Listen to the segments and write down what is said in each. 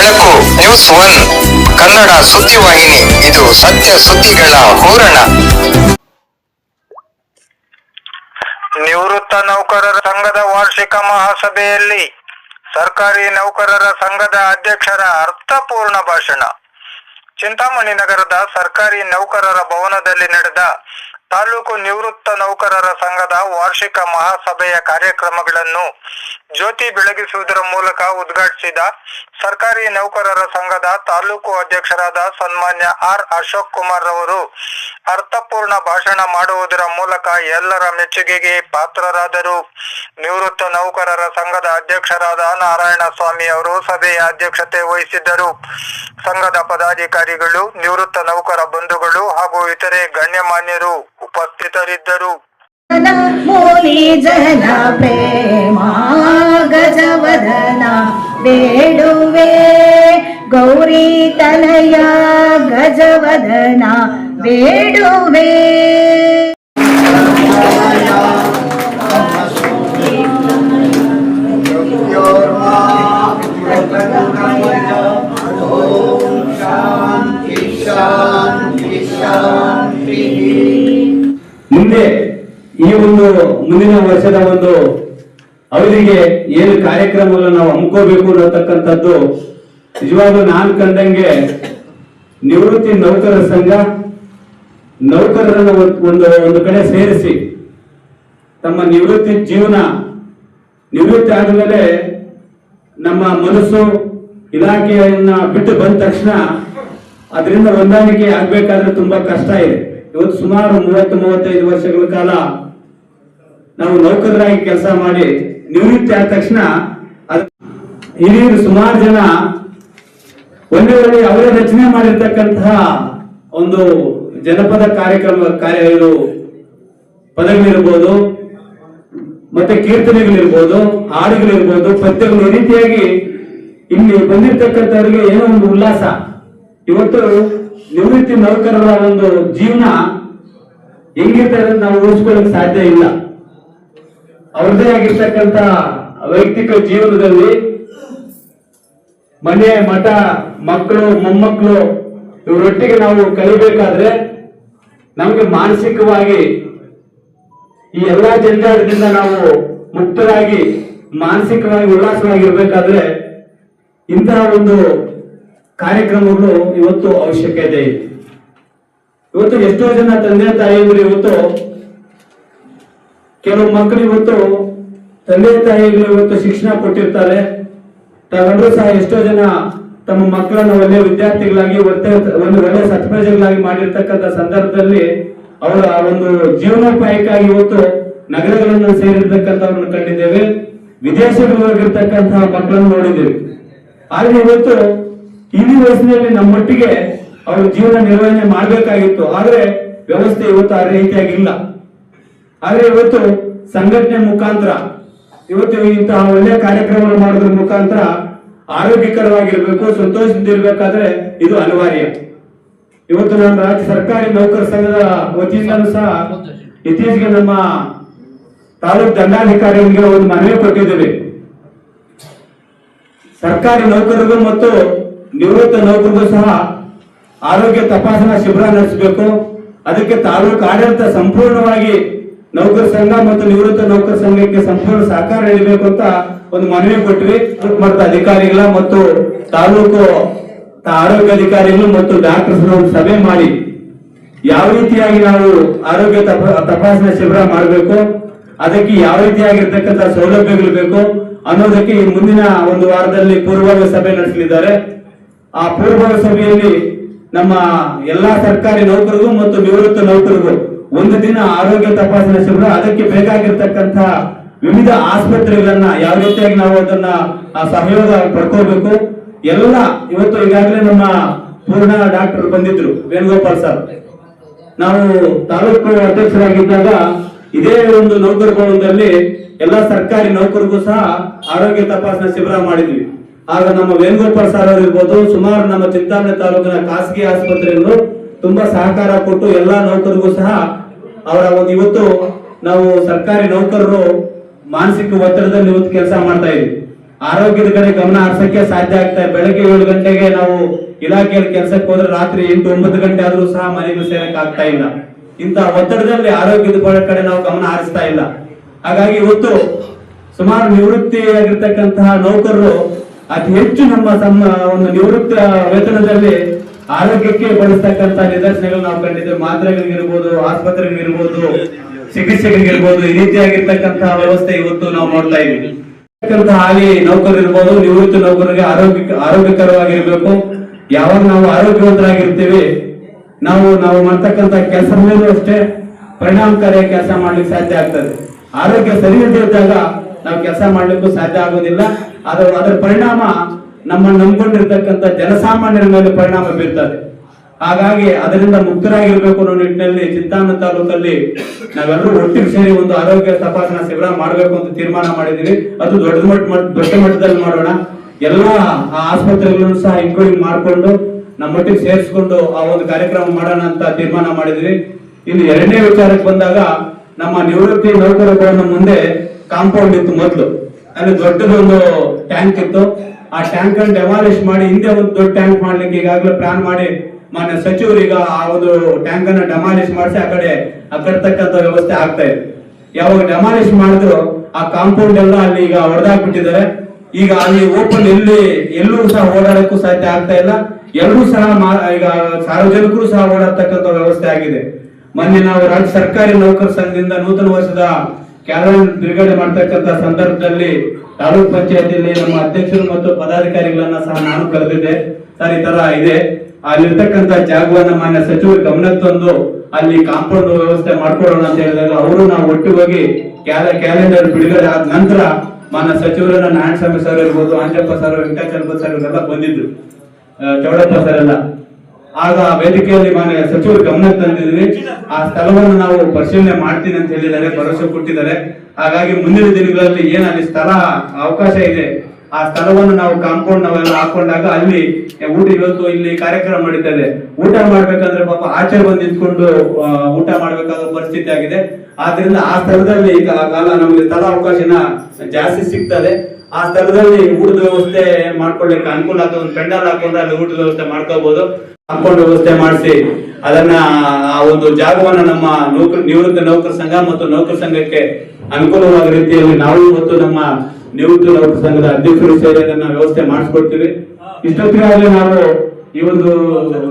ಬೆಳಕು news one. Kannada ಸುದ್ದಿವಾಹಿನಿ ಇದು ಸತ್ಯ ಸುದ್ದಿಗಳ ಹೋರಣ. ನಿವೃತ್ತ ನೌಕರರ ಸಂಘದ ವಾರ್ಷಿಕ ಮಹಾಸಭೆಯಲ್ಲಿ ಸರ್ಕಾರಿ ನೌಕರರ ಸಂಘದ ಅಧ್ಯಕ್ಷರ ಅರ್ಥಪೂರ್ಣ ಭಾಷಣ. ಚಿಂತಾಮಣಿ ನಗರದ ಸರ್ಕಾರಿ ನೌಕರರ ಭವನದಲ್ಲಿ ನಡೆದ ತಾಲೂಕು ನಿವೃತ್ತ ನೌಕರರ ಸಂಘದ ವಾರ್ಷಿಕ ಮಹಾಸಭೆಯ ಕಾರ್ಯಕ್ರಮಗಳನ್ನು ಜ್ಯೋತಿ ಬೆಳಗಿಸುವುದರ ಮೂಲಕ ಉದ್ಘಾಟಿಸಿದ ಸರ್ಕಾರಿ ನೌಕರರ ಸಂಘದ ತಾಲೂಕು ಅಧ್ಯಕ್ಷರಾದ ಸನ್ಮಾನ್ಯ ಆರ್ ಅಶೋಕ್ ಕುಮಾರ್ ರವರು ಅರ್ಥಪೂರ್ಣ ಭಾಷಣ ಮಾಡುವುದರ ಮೂಲಕ ಎಲ್ಲರ ಮೆಚ್ಚುಗೆಗೆ ಪಾತ್ರರಾದರು. ನಿವೃತ್ತ ನೌಕರರ ಸಂಘದ ಅಧ್ಯಕ್ಷರಾದ ನಾರಾಯಣ ಸ್ವಾಮಿ ಅವರು ಸಭೆಯ ಅಧ್ಯಕ್ಷತೆ ವಹಿಸಿದ್ದರು. ಸಂಘದ ಪದಾಧಿಕಾರಿಗಳು, ನಿವೃತ್ತ ನೌಕರ ಬಂಧುಗಳು ಹಾಗೂ ಇತರೆ ಗಣ್ಯಮಾನ್ಯರು ಉಪಸ್ಥಿತರಿದ್ದರು. ಗೌರಿ ತನಯ ಗಜವದನ ಬೇಡುವೆ. ಮುಂದೆ ಈ ಒಂದು ಮುಂದಿನ ವರ್ಷದ ಒಂದು ಅವರಿಗೆ ಏನು ಕಾರ್ಯಕ್ರಮಗಳನ್ನು ನಾವು ಅಮ್ಕೋಬೇಕು ಅನ್ನತಕ್ಕಂಥದ್ದು, ನಿಜವಾಗ್ಲೂ ನಾನು ಕಂಡಂಗೆ ನಿವೃತ್ತಿ ನೌಕರರ ಸಂಘ ನೌಕರರನ್ನ ಒಂದ್- ಒಂದು ಕಡೆ ಸೇರಿಸಿ ತಮ್ಮ ನಿವೃತ್ತಿ ಜೀವನ ನಿವೃತ್ತಿ ಆದಮೇಲೆ ನಮ್ಮ ಮನಸ್ಸು ಇಲಾಖೆಯನ್ನ ಬಿಟ್ಟು ಬಂದ ತಕ್ಷಣ ಅದರಿಂದ ಹೊಂದಾಣಿಕೆ ಆಗ್ಬೇಕಾದ್ರೆ ತುಂಬಾ ಕಷ್ಟ ಇದೆ. ಇವತ್ತು ಸುಮಾರು ಮೂವತ್ತು, ಮೂವತ್ತೈದು ವರ್ಷಗಳ ಕಾಲ ನಾವು ನೌಕರರಾಗಿ ಕೆಲಸ ಮಾಡಿ ನಿವೃತ್ತಿ ಆದ ತಕ್ಷಣ ಹಿರಿಯರು ಸುಮಾರು ಜನ ಒಂದೇ ಅವರೇ ರಚನೆ ಮಾಡಿರ್ತಕ್ಕಂತಹ ಒಂದು ಜನಪದ ಕಾರ್ಯಕ್ರಮ ಕಾರ್ಯ ಇದು ಪದಗಳಿರ್ಬೋದು, ಮತ್ತೆ ಕೀರ್ತನೆಗಳಿರ್ಬೋದು, ಹಾಡುಗಳಿರ್ಬೋದು, ಪದ್ಯಗಳು ಈ ರೀತಿಯಾಗಿ ಇಲ್ಲಿ ಬಂದಿರ್ತಕ್ಕಂಥವ್ರಿಗೆ ಏನೋ ಒಂದು ಉಲ್ಲಾಸ. ಇವತ್ತು ನಿವೃತ್ತಿ ನೌಕರರ ಒಂದು ಜೀವನ ಹೆಂಗಿರ್ತಾರೆ ನಾವು ಊಹಿಸ್ಕೊಳ್ಳಕ್ ಸಾಧ್ಯ ಇಲ್ಲ. ಅವ್ರದೇ ಆಗಿರ್ತಕ್ಕಂಥ ವೈಯಕ್ತಿಕ ಜೀವನದಲ್ಲಿ ಮನೆ, ಮಠ, ಮಕ್ಕಳು, ಮೊಮ್ಮಕ್ಕಳು, ಇವರೊಟ್ಟಿಗೆ ನಾವು ಕಲಿಬೇಕಾದ್ರೆ ನಮಗೆ ಮಾನಸಿಕವಾಗಿ ಈ ಎಲ್ಲಾ ಜಂಜಾಟದಿಂದ ನಾವು ಮುಕ್ತರಾಗಿ, ಮಾನಸಿಕವಾಗಿ ಉಲ್ಲಾಸವಾಗಿರ್ಬೇಕಾದ್ರೆ ಇಂತಹ ಒಂದು ಕಾರ್ಯಕ್ರಮಗಳು ಇವತ್ತು ಅವಶ್ಯಕತೆ ಇದೆ. ಇವತ್ತು ಎಷ್ಟೋ ಜನ ತಂದೆ ತಾಯಿಯವರು ಇವತ್ತು, ಕೆಲವು ಮಕ್ಕಳು ಇವತ್ತು ತಂದೆ ತಾಯಿಗಳು ಇವತ್ತು ಶಿಕ್ಷಣ ಕೊಟ್ಟಿರ್ತಾರೆ. ತಗೊಂಡ್ರು ಸಹ ಎಷ್ಟೋ ಜನ ತಮ್ಮ ಮಕ್ಕಳನ್ನ ಒಳ್ಳೆ ವಿದ್ಯಾರ್ಥಿಗಳಾಗಿ, ಒಳ್ಳೆ ಒಂದು ಒಳ್ಳೆ ಸತ್ಪ್ರಜೆಗಳಾಗಿ ಮಾಡಿರ್ತಕ್ಕಂಥ ಸಂದರ್ಭದಲ್ಲಿ ಅವರ ಒಂದು ಜೀವನೋಪಾಯಕ್ಕಾಗಿ ಇವತ್ತು ನಗರಗಳನ್ನು ಸೇರಿರ್ತಕ್ಕಂಥವ್ರನ್ನ ಕಂಡಿದ್ದೇವೆ. ವಿದೇಶಗಳು ಹೋಗಿರ್ತಕ್ಕಂತಹ ಮಕ್ಕಳನ್ನು ನೋಡಿದ್ದೇವೆ. ಆದ್ರೆ ಇವತ್ತು ಇಡೀ ವಯಸ್ಸಿನಲ್ಲಿ ನಮ್ಮೊಟ್ಟಿಗೆ ಅವರು ಜೀವನ ನಿರ್ವಹಣೆ ಮಾಡಬೇಕಾಗಿತ್ತು. ಆದ್ರೆ ವ್ಯವಸ್ಥೆ ಇವತ್ತು ಆ ರೀತಿಯಾಗಿಲ್ಲ. ಆದ್ರೆ ಇವತ್ತು ಸಂಘಟನೆ ಮುಖಾಂತರ, ಇವತ್ತು ಇಂತಹ ಒಳ್ಳೆಯ ಕಾರ್ಯಕ್ರಮಗಳು ಮಾಡೋದ್ರ ಮುಖಾಂತರ ಆರೋಗ್ಯಕರವಾಗಿರ್ಬೇಕು, ಸಂತೋಷದಿಂದ ಇರಬೇಕಾದ್ರೆ ಇದು ಅನಿವಾರ್ಯ. ಇವತ್ತು ನಮ್ಮ ರಾಜ್ಯ ಸರ್ಕಾರಿ ನೌಕರ ಸಂಘದ ವತಿಯಿಂದಲೂ ಸಹ ಇತ್ತೀಚೆಗೆ ನಮ್ಮ ತಾಲೂಕ್ ದಂಡಾಧಿಕಾರಿಗಳಿಗೆ ಒಂದು ಮನವಿ ಕೊಟ್ಟಿದ್ದೇವೆ. ಸರ್ಕಾರಿ ನೌಕರರಿಗೂ ಮತ್ತು ನಿವೃತ್ತ ನೌಕರಿಗೂ ಸಹ ಆರೋಗ್ಯ ತಪಾಸಣಾ ಶಿಬಿರ ನಡೆಸಬೇಕು. ಅದಕ್ಕೆ ತಾಲೂಕು ಆಡಳಿತ ಸಂಪೂರ್ಣವಾಗಿ ನೌಕರ ಸಂಘ ಮತ್ತು ನಿವೃತ್ತ ನೌಕರ ಸಂಘಕ್ಕೆ ಸಂಪೂರ್ಣ ಸಹಕಾರ ನೀಡಬೇಕು ಅಂತ ಒಂದು ಮನವಿ ಕೊಟ್ವಿ. ಮತ್ತು ಅಧಿಕಾರಿಗಳ ಮತ್ತು ತಾಲೂಕು ಆರೋಗ್ಯ ಅಧಿಕಾರಿಗಳು ಮತ್ತು ಡಾಕ್ಟರ್ಸ್ ಒಂದು ಸಭೆ ಮಾಡಿ ಯಾವ ರೀತಿಯಾಗಿ ನಾವು ಆರೋಗ್ಯ ತಪಾಸಣಾ ಶಿಬಿರ ಮಾಡಬೇಕು, ಅದಕ್ಕೆ ಯಾವ ರೀತಿಯಾಗಿರ್ತಕ್ಕಂಥ ಸೌಲಭ್ಯಗಳು ಬೇಕು ಅನ್ನೋದಕ್ಕೆ ಈ ಮುಂದಿನ ಒಂದು ವಾರದಲ್ಲಿ ಪೂರ್ವಭಾವಿ ಸಭೆ ನಡೆಸಲಿದ್ದಾರೆ. ಆ ಪೂರ್ವಭಾವಿ ಸಭೆಯಲ್ಲಿ ನಮ್ಮ ಎಲ್ಲಾ ಸರ್ಕಾರಿ ನೌಕರಿಗೂ ಮತ್ತು ನಿವೃತ್ತ ನೌಕರಿಗೂ ಒಂದು ದಿನ ಆರೋಗ್ಯ ತಪಾಸಣೆ ಶಿಬಿರ, ಅದಕ್ಕೆ ಬೇಕಾಗಿರ್ತಕ್ಕಂಥ ವಿವಿಧ ಆಸ್ಪತ್ರೆಗಳನ್ನ ಯಾವ ರೀತಿಯಾಗಿ ನಾವು ಅದನ್ನ ಸಹಯೋಗ ಪಡ್ಕೋಬೇಕು ಎಲ್ಲ ಇವತ್ತು ಈಗಾಗಲೇ ನಮ್ಮ ಪೂರ್ಣ ಡಾಕ್ಟರ್ ಬಂದಿದ್ರು, ವೇಣುಗೋಪಾಲ್ ಸರ್. ನಾವು ತಾಲೂಕು ಅಧ್ಯಕ್ಷರಾಗಿದ್ದಾಗ ಇದೇ ಒಂದು ನೌಕರ ಭವನದಲ್ಲಿ ಎಲ್ಲ ಸರ್ಕಾರಿ ನೌಕರಿಗೂ ಸಹ ಆರೋಗ್ಯ ತಪಾಸಣಾ ಶಿಬಿರ ಮಾಡಿದ್ವಿ. ಆಗ ನಮ್ಮ ವೇಣುಗೋಪಾಲ್ ಸರ್ ಅವರು ಇರ್ಬೋದು ಸುಮಾರು ನಮ್ಮ ಚಿಂತಾಮಣಿ ತಾಲೂಕಿನ ಖಾಸಗಿ ಆಸ್ಪತ್ರೆಯನ್ನು ತುಂಬಾ ಸಹಕಾರ ಕೊಟ್ಟು ಎಲ್ಲಾ ನೌಕರಿಗೂ ಸಹ ಅವರ ಒಂದು ಇವತ್ತು ನಾವು ಸರ್ಕಾರಿ ನೌಕರರು ಮಾನಸಿಕ ಒತ್ತಡದಲ್ಲಿ ಇವತ್ತು ಕೆಲಸ ಮಾಡ್ತಾ ಇದ್ವಿ. ಆರೋಗ್ಯದ ಕಡೆ ಗಮನ ಹರಿಸಕ್ಕೆ ಸಾಧ್ಯ ಆಗ್ತಾ ಇದೆ ಬೆಳಗ್ಗೆ ಏಳು ಗಂಟೆಗೆ ನಾವು ಇಲಾಖೆಯಲ್ಲಿ ಕೆಲಸಕ್ಕೆ ಹೋದ್ರೆ ರಾತ್ರಿ ಎಂಟು ಒಂಬತ್ತು ಗಂಟೆ ಆದ್ರೂ ಸಹ ಮನೆಗೆ ಸೇರಕ್ಕೆ ಆಗ್ತಾ ಇಲ್ಲ. ಇಂತ ಒತ್ತಡದಲ್ಲಿ ಆರೋಗ್ಯದ ಕಡೆ ನಾವು ಗಮನ ಹರಿಸ್ತಾ ಇಲ್ಲ. ಹಾಗಾಗಿ ಇವತ್ತು ಸುಮಾರು ನಿವೃತ್ತಿಯಾಗಿರ್ತಕ್ಕಂತಹ ನೌಕರರು ಅತಿ ಹೆಚ್ಚು ನಮ್ಮ ತಮ್ಮ ಒಂದು ನಿವೃತ್ತ ವೇತನದಲ್ಲಿ ಆರೋಗ್ಯಕ್ಕೆ ಬಳಸ್ತಕ್ಕಂತಹ ನಿದರ್ಶನಗಳು ನಾವು ಕಂಡಿದ್ದೇವೆ. ಮಾತ್ರೆಗಳಿಗಿರ್ಬೋದು ಆಸ್ಪತ್ರೆಗಳಿರ್ಬೋದು ಚಿಕಿತ್ಸೆಗಳಿಗಿರ್ಬೋದು ಈ ರೀತಿಯಾಗಿರ್ತಕ್ಕಂತಹ ವ್ಯವಸ್ಥೆ ಇವತ್ತು ನಾವು ನೋಡ್ತಾ ಇದ್ದೀವಿ. ಹಾಲಿ ನೌಕರರು ಇರ್ಬೋದು ನಿವೃತ್ತ ನೌಕರರಿಗೆ ಆರೋಗ್ಯ, ಆರೋಗ್ಯಕರವಾಗಿರ್ಬೇಕು. ಯಾವಾಗ ನಾವು ಆರೋಗ್ಯವಂತರಾಗಿರ್ತೀವಿ, ನಾವು ನಾವು ಮಾಡ್ತಕ್ಕಂಥ ಕೆಲಸ ಮೇಲೂ ಅಷ್ಟೇ ಪರಿಣಾಮಕಾರಿಯಾಗಿ ಕೆಲಸ ಮಾಡ್ಲಿಕ್ಕೆ ಸಾಧ್ಯ ಆಗ್ತದೆ. ಆರೋಗ್ಯ ಸರಿ ಇದ್ದಾಗ ನಾವು ಕೆಲಸ ಮಾಡ್ಲಿಕ್ಕೂ ಸಾಧ್ಯ ಆಗೋದಿಲ್ಲ. ಅದರ ಪರಿಣಾಮ ನಮ್ಮ ನಂಬ್ಕೊಂಡಿರ್ತಕ್ಕಂಥ ಜನಸಾಮಾನ್ಯರ ಮೇಲೆ ಪರಿಣಾಮ ಬೀರ್ತದೆ. ಹಾಗಾಗಿ ಅದರಿಂದ ಮುಕ್ತರಾಗಿರ್ಬೇಕು ಅನ್ನೋ ನಿಟ್ಟಿನಲ್ಲಿ ಚಿಂತಾಮಣಿ ತಾಲೂಕಲ್ಲಿ ನಾವೆಲ್ಲರೂ ಒಟ್ಟಿಗೆ ಸೇರಿ ಒಂದು ಆರೋಗ್ಯ ತಪಾಸಣಾ ಶಿಬಿರ ಮಾಡಬೇಕು ಅಂತ ತೀರ್ಮಾನ ಮಾಡಿದೀವಿ ಅದು ದೊಡ್ಡ ಮಟ್ಟ ದೊಡ್ಡ ಮಟ್ಟದಲ್ಲಿ ಮಾಡೋಣ. ಎಲ್ಲ ಆಸ್ಪತ್ರೆಗಳನ್ನು ಸಹ ಇನ್ಕ್ಲೂಡಿಂಗ್ ಮಾಡಿಕೊಂಡು ನಮ್ಮೊಟ್ಟಿಗೆ ಸೇರಿಸ್ಕೊಂಡು ಆ ಒಂದು ಕಾರ್ಯಕ್ರಮ ಮಾಡೋಣ ಅಂತ ತೀರ್ಮಾನ ಮಾಡಿದ್ವಿ ಇನ್ನು ಎರಡನೇ ವಿಚಾರಕ್ಕೆ ಬಂದಾಗ ನಮ್ಮ ನಿವೃತ್ತಿ ನೌಕರರ ಮುಂದೆ ಕಾಂಪೌಂಡ್ ಇತ್ತು ಮೊದಲು. ಅಲ್ಲಿ ದೊಡ್ಡದೊಂದು ಟ್ಯಾಂಕ್ ಇತ್ತು. ಆ ಟ್ಯಾಂಕ್ ಅನ್ನು ಡೆಮಾಲಿಷ್ ಮಾಡಿ ಹಿಂದೆ ಒಂದು ದೊಡ್ಡ ಟ್ಯಾಂಕ್ ಮಾಡ್ಲಿಕ್ಕೆ ಈಗಾಗಲೇ ಪ್ಲಾನ್ ಮಾಡಿ ಮಾನ್ಯ ಸಚಿವರು ಈಗ ಆ ಒಂದು ಟ್ಯಾಂಕ್ ಅನ್ನ ಡೆಮಾಲಿಷ್ ಮಾಡಿಸಿ ಆ ಕಡೆ ಕಟ್ತಕ್ಕಂತ ವ್ಯವಸ್ಥೆ ಆಗ್ತಾ ಇದೆ. ಯಾವಾಗ ಡೆಮಾಲಿಷ್ ಮಾಡಿದ್ರು ಆ ಕಾಂಪೌಂಡ್ ಎಲ್ಲ ಅಲ್ಲಿ ಈಗ ಹೊಡೆದಾಕ್ಬಿಟ್ಟಿದ್ದಾರೆ ಈಗ ಅಲ್ಲಿ ಓಪನ್ ಎಲ್ಲಿ ಎಲ್ಲೂ ಸಹ ಓಡಾಡಕ್ಕೂ ಸಾಧ್ಯ ಆಗ್ತಾ ಇಲ್ಲ. ಎಲ್ಲರೂ ಸಹ ಈಗ ಸಾರ್ವಜನಿಕರು ಸಹ ಓಡಾಡ್ತಕ್ಕಂತ ವ್ಯವಸ್ಥೆ ಆಗಿದೆ. ಮೊನ್ನೆ ನಾವು ರಾಜ್ಯ ಸರ್ಕಾರಿ ನೌಕರ ಸಂಘದಿಂದ ನೂತನ ವರ್ಷದ ಕ್ಯಾಲೆಂಡರ್ ಬಿಡುಗಡೆ ಮಾಡ್ತಕ್ಕಂಥ ಸಂದರ್ಭದಲ್ಲಿ ತಾಲೂಕ್ ಪಂಚಾಯತಿಯಲ್ಲಿ ನಮ್ಮ ಅಧ್ಯಕ್ಷರು ಮತ್ತು ಪದಾಧಿಕಾರಿಗಳನ್ನ ಸಹ ನಾನು ಕರೆದಿದ್ದೆ. ಸರ್, ಈ ತರ ಇದೆ. ಅಲ್ಲಿರ್ತಕ್ಕಂತ ಜಾಗವನ್ನ ಮಾನ್ಯ ಸಚಿವರು ಗಮನಕ್ಕೆ ತಂದು ಅಲ್ಲಿ ಕಾಂಪೌಂಡ್ ವ್ಯವಸ್ಥೆ ಮಾಡ್ಕೊಡೋಣ ಅಂತ ಹೇಳಿದಾಗ ಅವರು ನಾವು ಒಟ್ಟು ಹೋಗಿ ಕ್ಯಾಲೆಂಡರ್ ಬಿಡುಗಡೆ ಆದ ನಂತರ ಮಾನ್ಯ ಸಚಿವರನ್ನ ನಾರಾಯಣಸ್ವಾಮಿ ಸರ್ ಇರ್ಬೋದು, ಆಂಜಪ್ಪ ಸರ್ ವೆಂಕಟಾಚಲಪ್ಪ ಸರ್ ಇವರೆಲ್ಲ ಬಂದಿದ್ರು. ಚೌಡಪ್ಪ ಸರ್ ಎಲ್ಲ. ಆಗ ಆ ವೇದಿಕೆಯಲ್ಲಿ ಮಾನ್ಯ ಸಚಿವರು ಗಮನಕ್ಕೆ ತಂದಿದ್ವಿ ಆ ಸ್ಥಳವನ್ನು ನಾವು ಪರಿಶೀಲನೆ ಮಾಡ್ತೀನಿ ಅಂತ ಹೇಳಿದ್ದಾರೆ, ಭರವಸೆ ಕೊಟ್ಟಿದ್ದಾರೆ. ಹಾಗಾಗಿ ಮುಂದಿನ ದಿನಗಳಲ್ಲಿ ಏನಲ್ಲಿ ಸ್ಥಳ, ಅವಕಾಶ ಇದೆ ಆ ಸ್ಥಳವನ್ನು ನಾವು ಕಾಂಪೌಂಡ್ ನಾವೆಲ್ಲ ಹಾಕೊಂಡಾಗ ಅಲ್ಲಿ ಊಟ ಇವತ್ತು ಇಲ್ಲಿ ಕಾರ್ಯಕ್ರಮ ನಡೀತದೆ. ಊಟ ಮಾಡ್ಬೇಕಂದ್ರೆ ಪಾಪ ಆಚೆ ಬಂದು ನಿಂತ್ಕೊಂಡು ಊಟ ಮಾಡ್ಬೇಕಾದ ಪರಿಸ್ಥಿತಿ ಆಗಿದೆ. ಆದ್ರಿಂದ ಆ ಸ್ಥಳದಲ್ಲಿ ಕಾಲ ನಮಗೆ ಸ್ಥಳ ಅವಕಾಶನ ಜಾಸ್ತಿ ಸಿಗ್ತದೆ. ಆ ಸ್ಥಳದಲ್ಲಿ ಊಟದ ವ್ಯವಸ್ಥೆ ಮಾಡ್ಕೊಳ್ಳಿಕ್ಕೆ ಅನುಕೂಲ ಆಗ್ತದೆ. ಒಂದು ಪೆಂಡಲ್ ಹಾಕೊಂಡ್ರೆ ಅಲ್ಲಿ ಊಟದ ವ್ಯವಸ್ಥೆ ಮಾಡ್ಕೋಬಹುದು ಕಾಂಪೌಂಡ್ ವ್ಯವಸ್ಥೆ ಮಾಡಿಸಿ ಅದನ್ನ ಆ ಒಂದು ಜಾಗವನ್ನ ನಮ್ಮ ನೌಕರ, ನಿವೃತ್ತ ನೌಕರ ಸಂಘ ಮತ್ತು ನೌಕರ ಸಂಘಕ್ಕೆ ಅನುಕೂಲವಾದ ರೀತಿಯಲ್ಲಿ ನಾವು ಮತ್ತು ನಮ್ಮ ನಿವೃತ್ತ ನೌಕರ ಸಂಘದ ಅಧ್ಯಕ್ಷರು ಸೇರಿ ಅದನ್ನ ವ್ಯವಸ್ಥೆ ಮಾಡಿಸ್ಕೊಡ್ತೀವಿ. ಇಷ್ಟೊತ್ತಿಗಾಗಲೇ ನಾವು ಈ ಒಂದು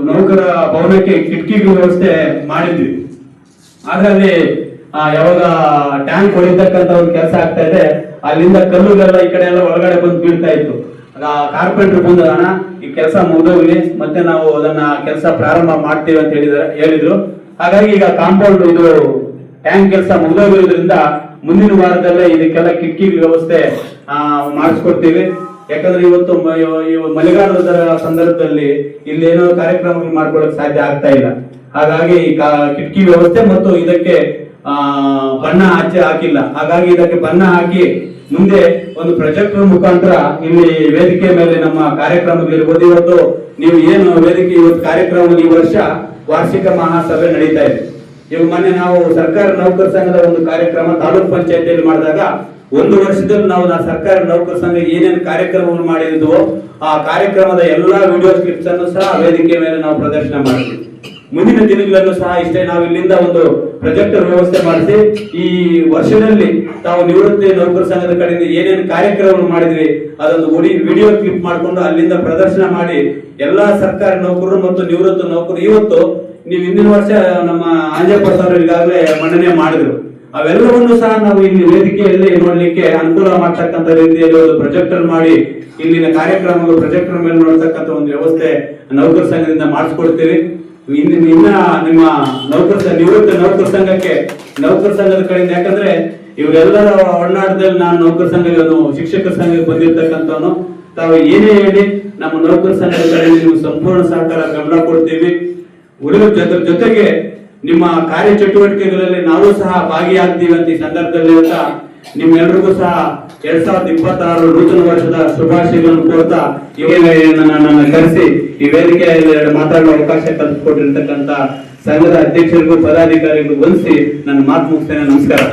ನೌಕರ ಭವನಕ್ಕೆ ಕಿಟಕಿಗಳ ವ್ಯವಸ್ಥೆ ಮಾಡಿದ್ವಿ. ಆದ್ರೆ ಅಲ್ಲಿ ಯಾವಾಗ ಟ್ಯಾಂಕ್ ಹೊಡಿತಕ್ಕಂತ ಒಂದು ಕೆಲಸ ಆಗ್ತಾ ಇದೆ, ಅಲ್ಲಿಂದ ಕಲ್ಲುಗಳೆಲ್ಲ ಈ ಕಡೆ ಎಲ್ಲ ಒಳಗಡೆ ಬಂದು ಬೀಳ್ತಾ ಇತ್ತು. ಕಾರ್ಪೆಂಟರ್ ಬಂದ ಅಣ್ಣ, ಈ ಕೆಲಸ ಮುಗಿದೋಗ್ಲಿ, ಮತ್ತೆ ನಾವು ಅದನ್ನ ಕೆಲಸ ಪ್ರಾರಂಭ ಮಾಡ್ತೀವಿ ಅಂತ ಹೇಳಿದ್ರು. ಹಾಗಾಗಿ ಈಗ ಕಾಂಪೌಂಡ್ ಇದು ಟ್ಯಾಂಕ್ ಕೆಲಸ ಮುಗಿದೋಗಿರೋದ್ರಿಂದ ಮುಂದಿನ ವಾರದಲ್ಲೇ ಇದಕ್ಕೆಲ್ಲ ಕಿಟಕಿ ವ್ಯವಸ್ಥೆ ಮಾಡಿಸ್ಕೊಡ್ತೀವಿ. ಯಾಕಂದ್ರೆ ಇವತ್ತು ಮಳೆಗಾಲದ ಸಂದರ್ಭದಲ್ಲಿ ಇಲ್ಲೇನೋ ಕಾರ್ಯಕ್ರಮಗಳು ಮಾಡ್ಕೊಳಕ್ ಸಾಧ್ಯ ಆಗ್ತಾ ಇಲ್ಲ. ಹಾಗಾಗಿ ಕಿಟಕಿ ವ್ಯವಸ್ಥೆ ಮತ್ತು ಇದಕ್ಕೆ ಬಣ್ಣ ಆಚೆ ಹಾಕಿಲ್ಲ. ಹಾಗಾಗಿ ಇದಕ್ಕೆ ಬಣ್ಣ ಹಾಕಿ ಮುಂದೆ ಒಂದು ಪ್ರೊಜೆಕ್ಟರ್ ಮುಖಾಂತರ ಇಲ್ಲಿ ವೇದಿಕೆ ಮೇಲೆ ನಮ್ಮ ಕಾರ್ಯಕ್ರಮಗಳಿರ್ಬೋದು ಇವತ್ತು ನೀವು ಏನು ವೇದಿಕೆ, ಇವತ್ತು ಕಾರ್ಯಕ್ರಮ ಈ ವರ್ಷ ವಾರ್ಷಿಕ ಮಹಾಸಭೆ ನಡೀತಾ ಇದೆ. ಇವಾಗ ಮೊನ್ನೆ ನಾವು ಸರ್ಕಾರಿ ನೌಕರ ಸಂಘದ ಒಂದು ಕಾರ್ಯಕ್ರಮ ತಾಲೂಕ್ ಪಂಚಾಯತಿಯಲ್ಲಿ ಮಾಡಿದಾಗ ಒಂದು ವರ್ಷದಲ್ಲಿ ನಾವು ನಾ ಸರ್ಕಾರಿ ನೌಕರ ಸಂಘ ಏನೇನು ಕಾರ್ಯಕ್ರಮವನ್ನು ಮಾಡಿದ್ವೋ ಆ ಕಾರ್ಯಕ್ರಮದ ಎಲ್ಲಾ ವಿಡಿಯೋ ಕ್ಲಿಪ್ಸ್ ಅನ್ನು ಸಹ ವೇದಿಕೆ ಮೇಲೆ ನಾವು ಪ್ರದರ್ಶನ ಮಾಡಿದ್ವಿ. ಮುಂದಿನ ದಿನಗಳನ್ನು ಸಹ ಇಷ್ಟೇ ನಾವು ಇಲ್ಲಿಂದ ಒಂದು ಪ್ರೊಜೆಕ್ಟರ್ ವ್ಯವಸ್ಥೆ ಮಾಡಿಸಿ, ಈ ವರ್ಷದಲ್ಲಿ ತಾವು ನಿವೃತ್ತಿ ನೌಕರ ಸಂಘದ ಕಡೆಯಿಂದ ಏನೇನು ಕಾರ್ಯಕ್ರಮವನ್ನು ಮಾಡಿದ್ವಿ, ಅದೊಂದು ವಿಡಿಯೋ ಕ್ಲಿಪ್ ಮಾಡಿಕೊಂಡು ಅಲ್ಲಿಂದ ಪ್ರದರ್ಶನ ಮಾಡಿ ಎಲ್ಲಾ ಸರ್ಕಾರಿ ನೌಕರರು ಮತ್ತು ನಿವೃತ್ತ ನೌಕರರು ಇವತ್ತು ನೀವು ಹಿಂದಿನ ವರ್ಷ ನಮ್ಮ ಆಂಜಪ್ಪ ಸರ್ ಈಗಾಗಲೇ ಮನ್ನಣೆ ಮಾಡಿದ್ರು. ಅವೆಲ್ಲವನ್ನು ಸಹ ನಾವು ಇಲ್ಲಿ ವೇದಿಕೆಯಲ್ಲಿ ನೋಡ್ಲಿಕ್ಕೆ ಅನುಕೂಲ ಮಾಡ್ತಕ್ಕಂಥ ರೀತಿಯಲ್ಲಿ ಒಂದು ಪ್ರೊಜೆಕ್ಟರ್ ಮಾಡಿ ಇಲ್ಲಿನ ಕಾರ್ಯಕ್ರಮಗಳು ಪ್ರೊಜೆಕ್ಟರ್ ಮೇಲೆ ನೋಡತಕ್ಕಂತ ಒಂದು ವ್ಯವಸ್ಥೆ ನೌಕರ ಸಂಘದಿಂದ ಮಾಡಿಸ್ಕೊಡ್ತೀವಿ ಇನ್ನು ಇನ್ನ ನಿಮ್ಮ ನೌಕರ ನಿವೃತ್ತ ನೌಕರ ಸಂಘಕ್ಕೆ, ನೌಕರ ಸಂಘದ ಕಡೆಯಿಂದ ಯಾಕಂದ್ರೆ ಇವರೆಲ್ಲರ ಒಡನಾಟದಲ್ಲಿ ನಾನು ನೌಕರ ಸಂಘಗಳನ್ನು ಶಿಕ್ಷಕರ ಸಂಘಕ್ಕೆ ಬಂದಿರ್ತಕ್ಕಂಥವನು. ತಾವು ಏನೇ ಹೇಳಿ ನಮ್ಮ ನೌಕರ ಸಂಘದ ಕಡೆಯಿಂದ ನೀವು ಸಂಪೂರ್ಣ ಸಹಕಾರ, ಗಮನ ಕೊಡ್ತೀವಿ. ಉಳಿದ ಜೊತೆ ಜೊತೆಗೆ ನಿಮ್ಮ ಕಾರ್ಯ ಚಟುವಟಿಕೆಗಳಲ್ಲಿ ನಾವು ಸಹ ಭಾಗಿಯಾಗ್ತೀವಿ ಅಂತ ಈ ಸಂದರ್ಭದಲ್ಲಿ ಅಂತ ನಿಮ್ಮೆಲ್ರಿಗೂ ಸಹ ಎರಡ್ ಸಾವಿರದ ಇಪ್ಪತ್ತಾರು ನೂತನ ವರ್ಷದ ಶುಭಾಶಯಗಳನ್ನು ಕೋರ್ತಾ ನನ್ನನ್ನು ಕರೆಸಿ ಈ ವೇದಿಕೆಯಲ್ಲಿ ಮಾತಾಡುವ ಅವಕಾಶ ಕಲ್ಪಿಸಿಕೊಟ್ಟಿರ್ತಕ್ಕಂಥ ಸಂಘದ ಅಧ್ಯಕ್ಷರಿಗೂ ಪದಾಧಿಕಾರಿಗೂ ವಂದಿಸಿ ನನ್ನ ಮಾತು ಮುಗಿಸ್ತೇನೆ. ನಮಸ್ಕಾರ.